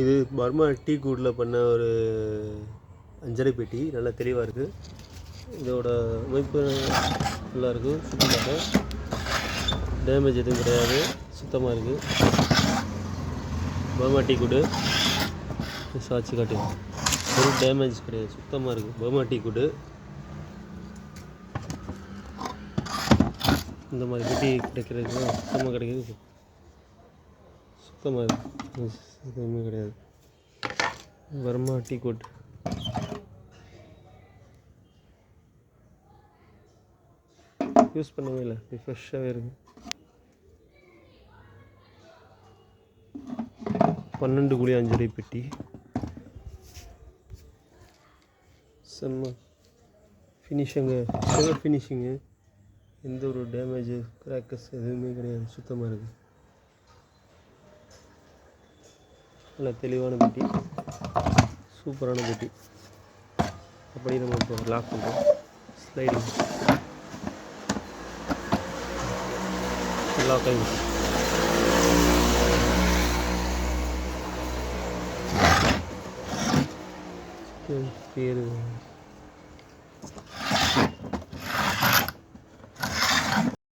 இது Burma tea கூட்டில் பண்ண ஒரு அஞ்சரை பெட்டி. நல்லா தெளிவாக இருக்குது இதோட அமைப்பு நல்லா இருக்கும் சுத்தமாக டேமேஜ் எதுவும் கிடையாது. சுத்தமாக இருக்குது பர்மா டீ கூடு சாட்சி காட்டு. ஒரு டேமேஜ் கிடையாது. சுத்தமாக இருக்குது பர்மா டீ கூடு இந்த மாதிரி பெட்டி கிடைக்கிறது சுத்தமாக கிடைக்கிறது சுத்தமாக இருக்குது எதுவுமே கிடையாது. வர்மா டீ கோட் யூஸ் பண்ணவே இல்லை. இப்படி ஃப்ரெஷ்ஷாகவே இருக்கு. பன்னெண்டு குழி அஞ்சரை பெட்டி. செம்ம. ஃபினிஷிங்கு செம்ம ஃபினிஷிங்கு எந்த ஒரு டேமேஜு கிராக்கர்ஸ் எதுவுமே கிடையாது. சுத்தமாக இருக்குது நல்ல தெளிவான பெட்டி. சூப்பரான பெட்டி. அப்படி நம்ம இப்போ லாக் பண்ணுறோம் ஸ்லைடிங் லாக் ஆகிடுச்சு பேர்